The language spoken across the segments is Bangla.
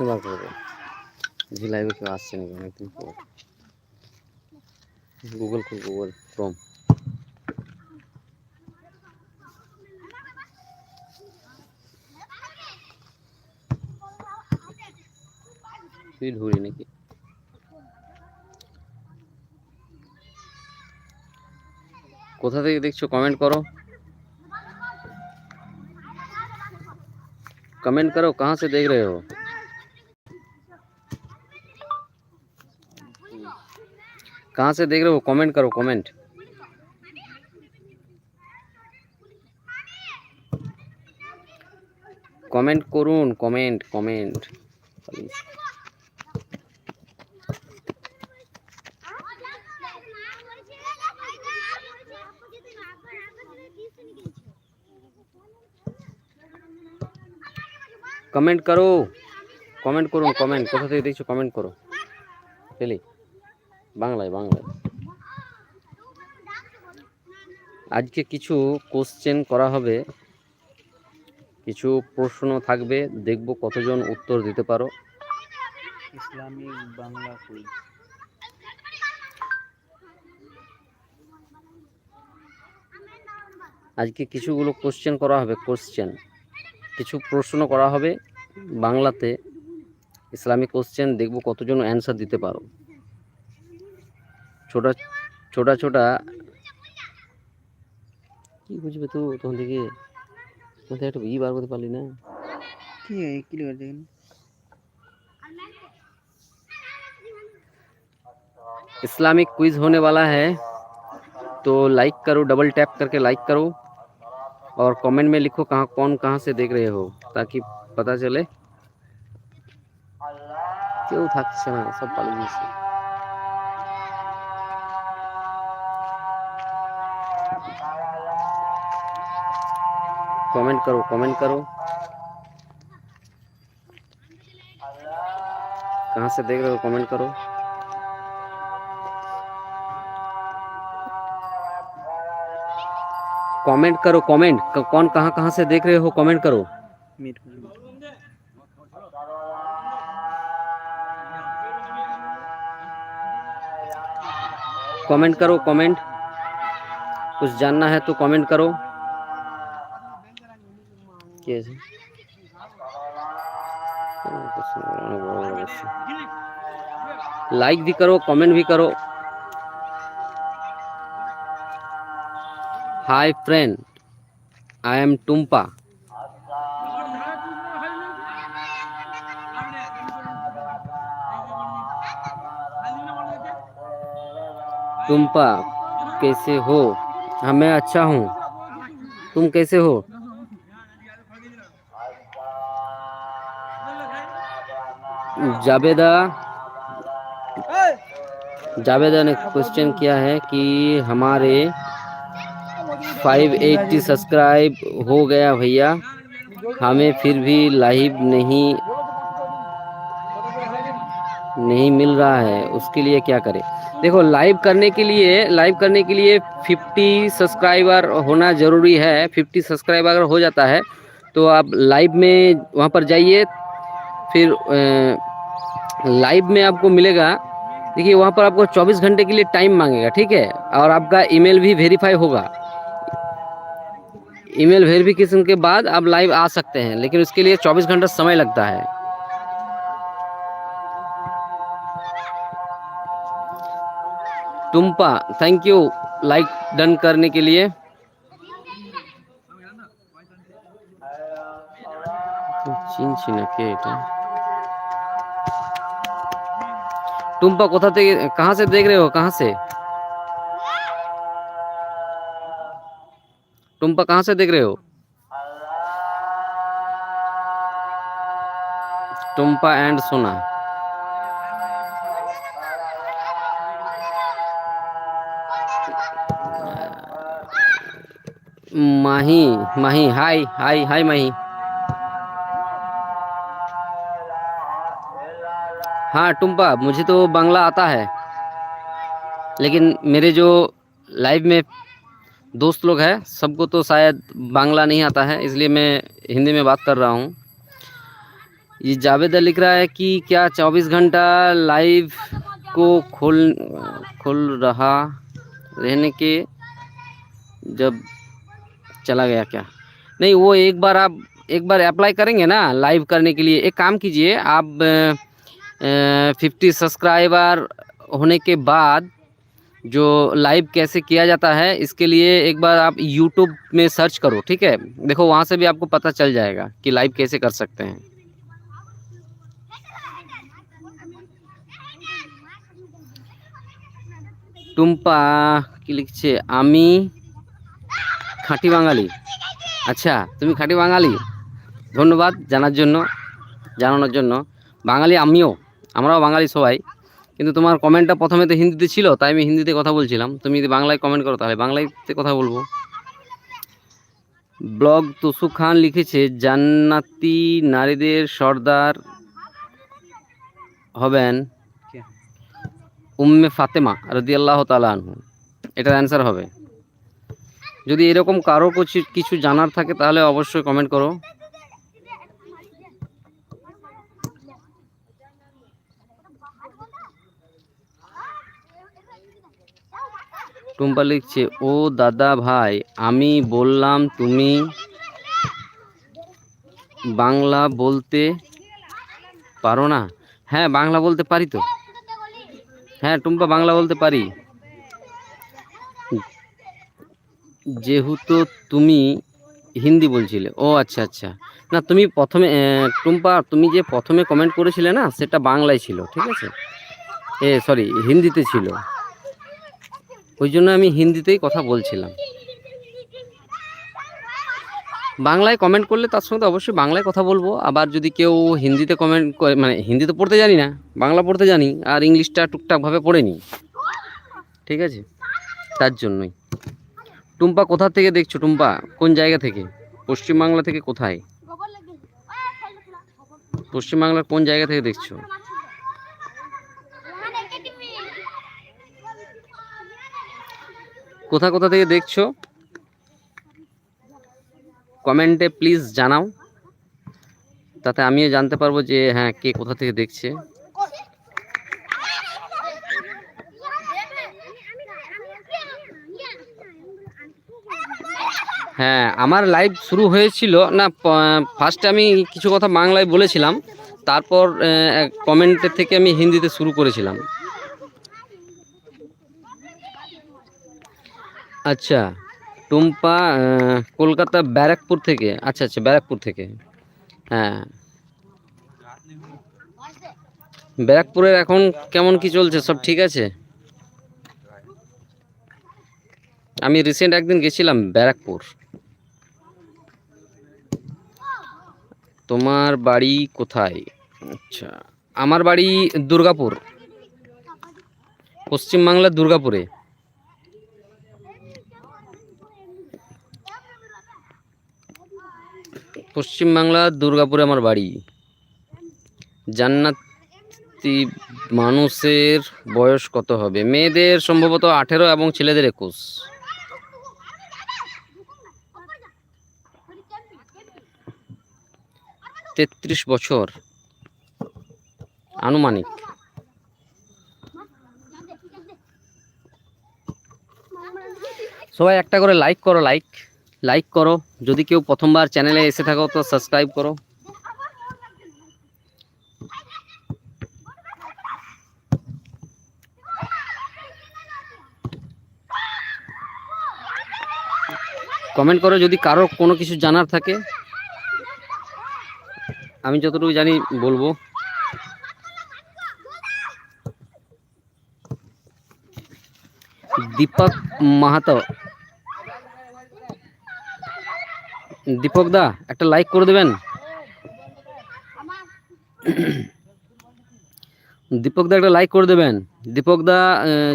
বার করব জি লাইভে কেউ আসছে নাকি? অনেকদিন পর। গুগল খুল গুগল ক্রোম তুই ঢুরি নাকি কোথা থেকে দেখছো কমেন্ট করো कमेंट करो कहाँ से देख रहे हो कहाँ से देख रहे हो कमेंट करो कमेंट কমেন্ট করুন কমেন্ট কমেন্ট কমেন্ট করো কমেন্ট করুন কমেন্ট কোথা থেকে দেখছ কমেন্ট করো পেলি বাংলায় বাংলায় আজকে কিছু কোশ্চেন করা হবে। কিছু প্রশ্ন থাকবে। দেখব কতজন উত্তর দিতে পারো। ইসলামিক বাংলা কুইজ আজকে কিছুগুলো কোশ্চেন করা হবে কোশ্চেন কিছু প্রশ্ন করা হবে বাংলাতে ইসলামিক কোশ্চেন দেখব কতজন অ্যান্সার দিতে পারো ছোটা ছোটা ছোটা কি বুঝবে তো তখন থেকে তখন থেকে একটা ই বার করতে পারলি না ঠিক আছে ক্লিয়ার দেখেন इस्लामिक क्विज होने वाला है तो लाइक करो डबल टैप करके लाइक करो और कमेंट में लिखो कहाँ कौन कहाँ से देख रहे हो ताकि पता चले কেউ থাকছে না সব পালিয়ে গেছে कमेंट करो कमेंट करो कहाँ से देख रहे हो कमेंट करो कमेंट करो, कमेंट। कौन कहाँ कहाँ से देख रहे हो, कमेंट करो। कमेंट करो, कमेंट। कुछ जानना है तो कमेंट करो। कैसे? लाइक भी करो, कमेंट भी करो। Hi friend I am Tumpa Tumpa कैसे हो? हाँ मैं अच्छा हूँ। तुम कैसे हो? जावेदा। जावेदा ने क्वेश्चन किया है कि हमारे 580 सब्सक्राइब हो गया भैया। हमें फिर भी लाइव नहीं नहीं मिल रहा है। उसके लिए क्या करें? देखो, लाइव करने के लिए, लाइव करने के लिए 50 सब्सक्राइबर होना ज़रूरी है। 50 सब्सक्राइबर अगर हो जाता है तो आप लाइव में वहाँ पर जाइए। फिर लाइव में आपको मिलेगा। देखिए, वहाँ पर आपको 24 घंटे के लिए टाइम मांगेगा, ठीक है? और आपका ईमेल भी वेरीफाई होगा। ईमेल वेरिफिकेशन के बाद आप लाइव आ सकते हैं, लेकिन उसके लिए 24 घंटा समय लगता है। Tumpa thank you like done करने के लिए। टुम्पा कोथा कहाँ से देख रहे हो? कहाँ से? टुम्पा कहाँ से देख रहे हो? टुम्पा एंड सोना। माही माही, हाय हाय हाय माही। हाँ टुम्पा, मुझे तो बांग्ला आता है। लेकिन मेरे जो लाइव में दोस्त लोग हैं, सबको तो शायद बांग्ला नहीं आता है, इसलिए मैं हिंदी में बात कर रहा हूँ। ये जावेद लिख रहा है कि क्या 24 घंटा लाइव को खोल खोल रहा रहने के जब चला गया क्या? नहीं, वो एक बार आप, एक बार अप्लाई करेंगे ना लाइव करने के लिए। एक काम कीजिए, आप फिफ्टी सब्सक्राइबर होने के बाद जो लाइव कैसे किया जाता है इसके लिए एक बार आप यूट्यूब में सर्च करो ठीक है देखो वहाँ से भी आपको पता चल जाएगा कि लाइव कैसे कर सकते हैं টুম্পা কি লিখছে আমি খাঁটি বাঙালি আচ্ছা তুমি খাঁটি বাঙালি ধন্যবাদ জানার জন্য জানানোর জন্য বাঙালি আমিও আমরাও বাঙালি সবাই কিন্তু তোমার কমেন্টটা প্রথমে তো হিন্দিতে ছিল তাই আমি হিন্দিতে কথা বলছিলাম। তুমি যদি বাংলায় কমেন্ট করো তাহলে বাংলাতে কথা বলব। ব্লগ তুসু খান লিখেছে জান্নাতি নারীদের সর্দার হবেন উম্মে ফাতেমা রদিয়াল্লাহ তালা আনহু। এটার অ্যান্সার হবে। যদি এরকম কারও কিছু কিছু জানার থাকে তাহলে অবশ্যই কমেন্ট করো। টুম্পা লিখছে, ও দাদা ভাই, আমি বললাম তুমি বাংলা বলতে পারো না। হ্যাঁ বাংলা বলতে পারি তো। হ্যাঁ টুম্পা, বাংলা বলতে পারি। যেহেতু তুমি হিন্দি বলছিলে, ও আচ্ছা আচ্ছা। না, তুমি প্রথমে টুম্পা, তুমি যে প্রথমে কমেন্ট করেছিলে না, সেটা বাংলায় ছিল, ঠিক আছে? এ সরি হিন্দিতে ছিল। ওই জন্য আমি হিন্দিতেই কথা বলছিলাম। বাংলায় কমেন্ট করলে তার সঙ্গে অবশ্যই বাংলায় কথা বলব। আবার যদি কেউ হিন্দিতে কমেন্ট করে মানে হিন্দি তো পড়তে জানি না, বাংলা পড়তে জানি, আর ইংলিশটা টুকটাকভাবে পড়ে নিই ঠিক আছে? তার জন্যই। টুম্পা কোথা থেকে দেখছ টুম্পা? কোন জায়গা থেকে? পশ্চিমবাংলা থেকে কোথায়? পশ্চিমবাংলার কোন জায়গা থেকে দেখছ? কোথা কোথা থেকে দেখছ? কমেন্টে প্লিজ জানাও। তাতে আমিও জানতে পারব যে হ্যাঁ কে কোথা থেকে দেখছে। হ্যাঁ আমার লাইভ শুরু হয়েছিল। না ফার্স্টে আমি কিছু কথা বাংলায় বলেছিলাম। তারপর কমেন্টের থেকে আমি হিন্দিতে শুরু করেছিলাম। আচ্ছা টুম্পা কলকাতা ব্যারাকপুর থেকে আচ্ছা আচ্ছা ব্যারাকপুর থেকে হ্যাঁ। ব্যারাকপুরের এখন কেমন কি চলছে, সব ঠিক আছে? আমি রিসেন্ট একদিন গেছিলাম ব্যারাকপুর। তোমার বাড়ি কোথায়? আচ্ছা আমার বাড়ি দুর্গাপুর। পশ্চিমবাংলার দুর্গাপুরে। পশ্চিমবাংলার দুর্গাপুরে আমার বাড়ি। জান্নাতি মানুষের বয়স কত হবে? মেয়েদের সম্ভবত আঠেরো এবং ছেলেদের একুশ। তেত্রিশ বছর। আনুমানিক। সবাই একটা করে লাইক করো লাইক লাইক করো। যদি কেউ প্রথমবার চ্যানেলে এসে থাকো, তো সাবস্ক্রাইব করো। কমেন্ট করো যদি কারও কোনো কিছু জানার থাকে। আমি যতটুকু জানি বলব। দীপক মাহাতো দীপক দা, একটা লাইক করে দেবেন? দীপক দা, একটা লাইক করে দেবেন। দীপক দা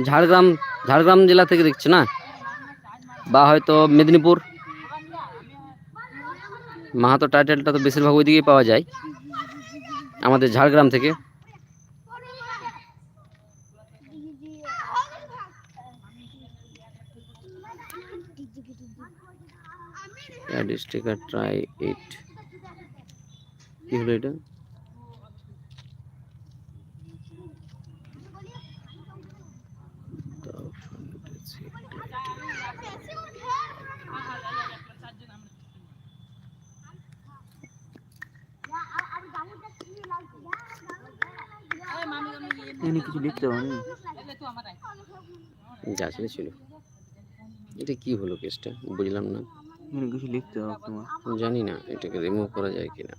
ঝাড়গ্রাম ঝাড়গ্রাম জেলা থেকে দেখছে না? বা হয়তো মেদিনীপুর। মাহাতো টাইটেলটা তো বেশিরভাগ ওইদিকেই পাওয়া যায়। আমাদের ঝাড়গ্রাম থেকে। অ্যাড স্টিকার ট্রাই ইট কি হলো এটা? এখানে কিছু লিখতে যা ছিল এটা কি হলো কেসটা বুঝলাম না। এখানে কিছু লিখতে হবে তোমার। জানি না এটাকে রিমুভ করা যায় কিনা।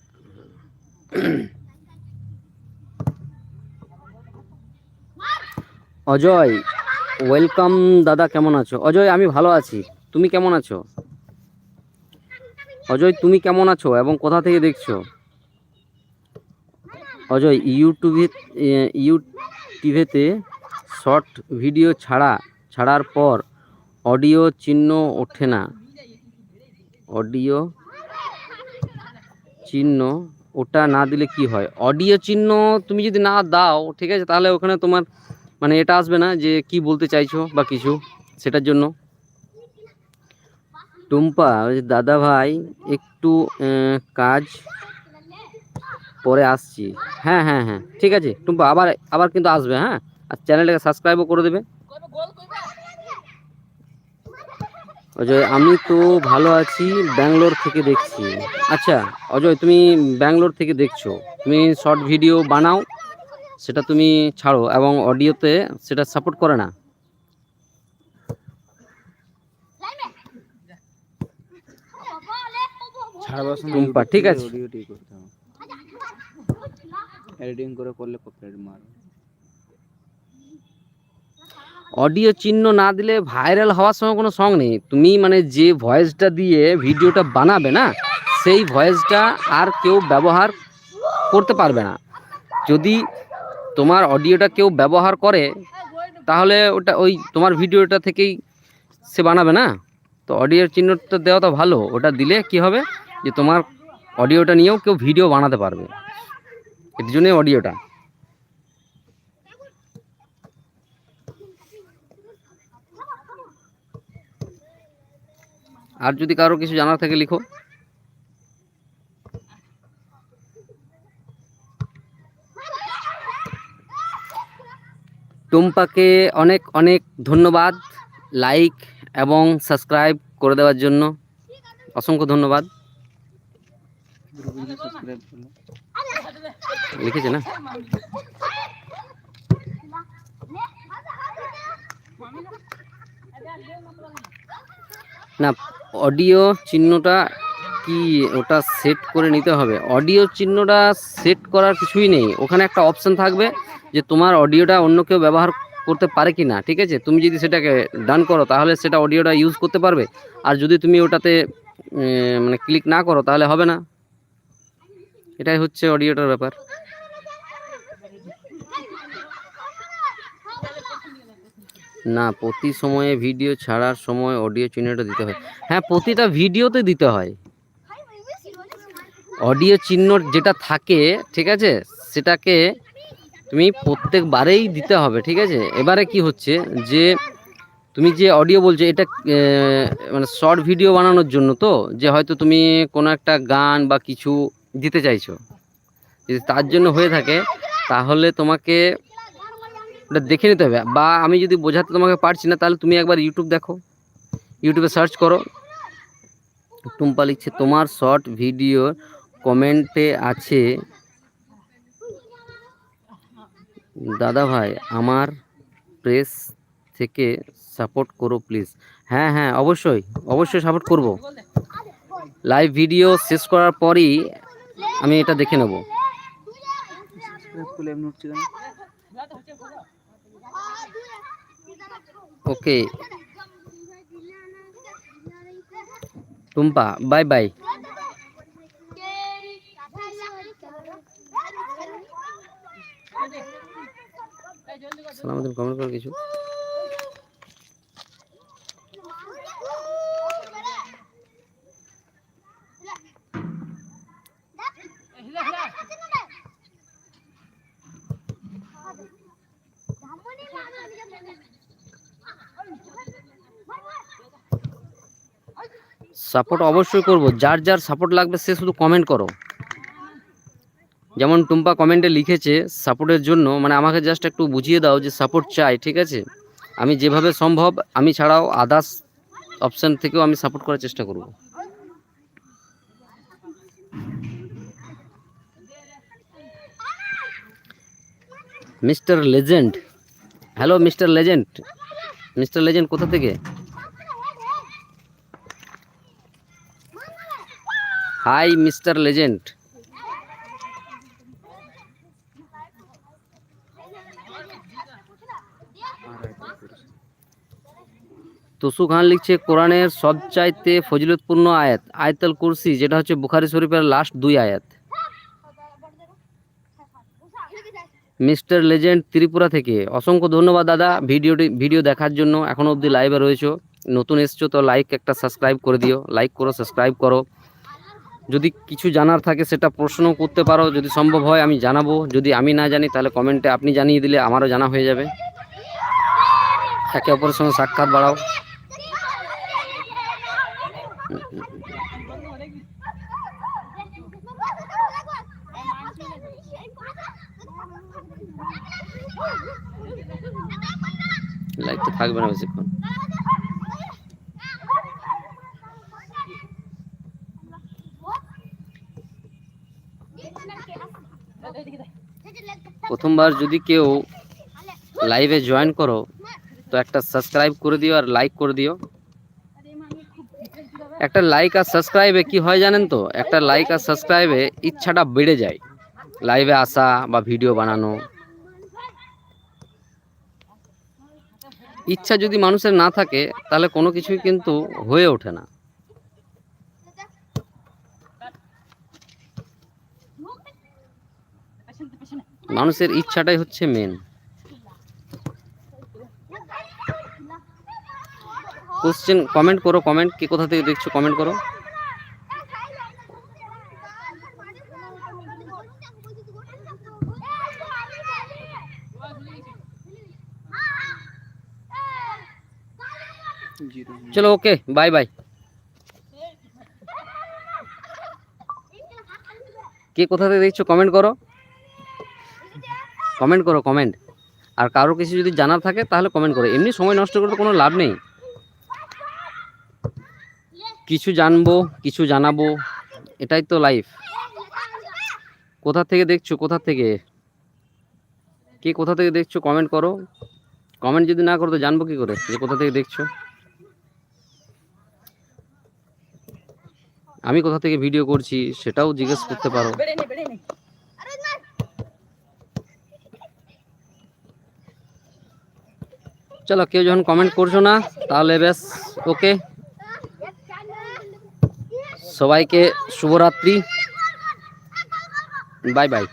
অজয় ওয়েলকাম দাদা কেমন আছো? অজয়, আমি ভালো আছি। তুমি কেমন আছো? অজয়, তুমি কেমন আছো এবং কোথা থেকে দেখছ? অজয় ইউটিউবে ইউটিউবেতে শর্ট ভিডিও ছাড়া, ছাড়ার পর অডিও চিহ্ন ওঠে না। অডিও চিহ্ন, ওটা না দিলে কি হয়? অডিও চিহ্ন তুমি যদি না দাও, ঠিক আছে, তাহলে ওখানে তোমার মানে এটা আসবে না যে কি বলতে চাইছো বা কিছু সেটার জন্য। টুম্পা দাদা ভাই, একটু কাজ পরে আসছি। হ্যাঁ হ্যাঁ হ্যাঁ ঠিক আছে, টুম্পা, আবার আবার কিন্তু আসবে হ্যাঁ? আর চ্যানেলটাকে সাবস্ক্রাইবও করে দেবে। অজয় আমি তো ভালো আছি ব্যাঙ্গালোর থেকে দেখছি। আচ্ছা অজয় তুমি ব্যাঙ্গালোর থেকে দেখছ। তুমি শর্ট ভিডিও বানাও সেটা তুমি ছাড়ো এবং অডিওতে সেটা সাপোর্ট করে না। ঠিক আছে। এডিটিং করে করলে কপিরাইট অডিও চিহ্ন না দিলে ভাইরাল হওয়ার সময় কোনো সং নেই। তুমি মানে যে ভয়েসটা দিয়ে ভিডিওটা বানাবে না, সেই ভয়েসটা আর কেউ ব্যবহার করতে পারবে না। যদি তোমার অডিওটা কেউ ব্যবহার করে, তাহলে ওটা ওই তোমার ভিডিওটা থেকেই সে বানাবে না। তো অডিওর চিহ্নটা দেওয়া তো ভালো, ওটা দিলে কি হবে? যে তোমার অডিওটা নিয়েও কেউ ভিডিও বানাতে পারবে। এর জন্যই অডিওটা। আর যদি কারও কিছু জানার থাকে লিখো। টুম্পাকে অনেক অনেক ধন্যবাদ লাইক এবং সাবস্ক্রাইব করে দেওয়ার জন্য। অসংখ্য ধন্যবাদ। লিখেছে না? না অডিও চিহ্নটা কি ওটা সেট করে নিতে হবে? অডিও চিহ্নটা সেট করার কিছুই নেই। ওখানে একটা অপশান থাকবে যে তোমার অডিওটা অন্য কেউ ব্যবহার করতে পারে কি না ঠিক আছে? তুমি যদি সেটাকে ডান করো, তাহলে সেটা অডিওটা ইউজ করতে পারবে। আর যদি তুমি ওটাতে মানে ক্লিক না করো, তাহলে হবে না। এটাই হচ্ছে অডিওটার ব্যাপার। না, প্রতি সময়ে ভিডিও ছাড়ার সময় অডিও চিহ্নটা দিতে হয়। হ্যাঁ প্রতিটা ভিডিওতে দিতে হয়। অডিও চিহ্ন যেটা থাকে, ঠিক আছে? সেটাকে তুমি প্রত্যেকবারেই দিতে হবে, ঠিক আছে? এবারে কি হচ্ছে যে, তুমি যে অডিও বলছো, এটা মানে শর্ট ভিডিও বানানোর জন্য তো, যে হয়তো তুমি কোনো একটা গান বা কিছু দিতে চাইছো। যদি তার জন্য হয়ে থাকে, তাহলে তোমাকে ওটা দেখে নিতে হবে। বা আমি যদি বোঝাতে তোমাকে পারছি না, তাহলে তুমি একবার ইউটিউব দেখো। ইউটিউবে সার্চ করো। টুম্পা লিখছে, তোমার শর্ট ভিডিও কমেন্টে আছে, দাদা ভাই, আমার প্রেস থেকে সাপোর্ট করো প্লিজ হ্যাঁ হ্যাঁ অবশ্যই অবশ্যই সাপোর্ট করব। লাইভ ভিডিও শেষ করার পরই আমি এটা দেখে নেব। ওকে টুম্পা বাই বাই সালাম কমেন্ট করো কিছু? সাপোর্ট অবশ্যই করব। যার যার সাপোর্ট লাগবে, সে শুধু কমেন্ট করো। যেমন টুম্পা কমেন্টে লিখেছে সাপোর্টের জন্য মানে আমাকে জাস্ট একটু বুঝিয়ে দাও যে সাপোর্ট চাই, ঠিক আছে? আমি যেভাবে সম্ভব, আমি ছাড়াও আদার্স অপশান থেকেও আমি সাপোর্ট করার চেষ্টা করব। Mister legend hello mister legend mister legend কোথা থেকে? Hi, mister legend. Tusu Khan লিখছে, কোরআনের সবচাইতে ফজিলতপূর্ণ আয়াত, আয়াতুল কুরসি, যেটা হচ্ছে বুখারি শরীফের লাস্ট দুই আয়াত। মিস্টার লেজেন্ড ত্রিপুরা থেকে। অসংখ্য ধন্যবাদ, দাদা, ভিডিওটি, ভিডিও দেখার জন্য। এখনও অবধি লাইভে রয়েছো। নতুন এসছো, তো লাইক একটা সাবস্ক্রাইব করে দিও। লাইক করো সাবস্ক্রাইব করো। যদি কিছু জানার থাকে সেটা প্রশ্ন করতে পারো, যদি সম্ভব হয় আমি জানাব। যদি আমি না জানি, তাহলে কমেন্টে আপনি জানিয়ে দিলে আমারও জানা হয়ে যাবে। একে অপরের সঙ্গে সাক্ষাৎ বাড়াও। লাইকটা থাকবে না বেশিক্ষণ। প্রথমবার যদি কেউ লাইভে জয়েন করো, তো একটা সাবস্ক্রাইব করে দিও আর লাইক করে দিও। একটা লাইক আর সাবস্ক্রাইবে কি হয় জানেন তো? একটা লাইক আর সাবস্ক্রাইবে ইচ্ছাটা বেড়ে যায়। লাইভে আসা বা ভিডিও বানানো। ইচ্ছা যদি মানুষের না থাকে, তাহলে কোনো কিছুই কিন্তু হয়ে ওঠে না। মানুষের ইচ্ছাটাই হচ্ছে মেন কোশ্চেন কমেন্ট করো কমেন্ট কে কোথা থেকে দেখছ কমেন্ট করো। চলো ওকে বাই বাই কে কোথা থেকে দেখছ কমেন্ট করো। কমেন্ট করো, কমেন্ট। আর কারও কিছু যদি জানার থাকে, তাহলে কমেন্ট করো। এমনি সময় নষ্ট করতে কোনো লাভ নেই। কিছু জানব, কিছু জানাব, এটাই তো লাইফ কোথা থেকে দেখছ, কোথা থেকে? কে কোথা থেকে দেখছ, কমেন্ট করো। কমেন্ট যদি না করো, তো জানব কি করে? যে কোথা থেকে দেখছ। আমি কোথা থেকে ভিডিও করছি, সেটাও জিজ্ঞেস করতে পারো। চলো কেউ যখন কমেন্ট করছ না তাহলে বেশ ওকে সবাইকে শুভরাত্রি। Bye bye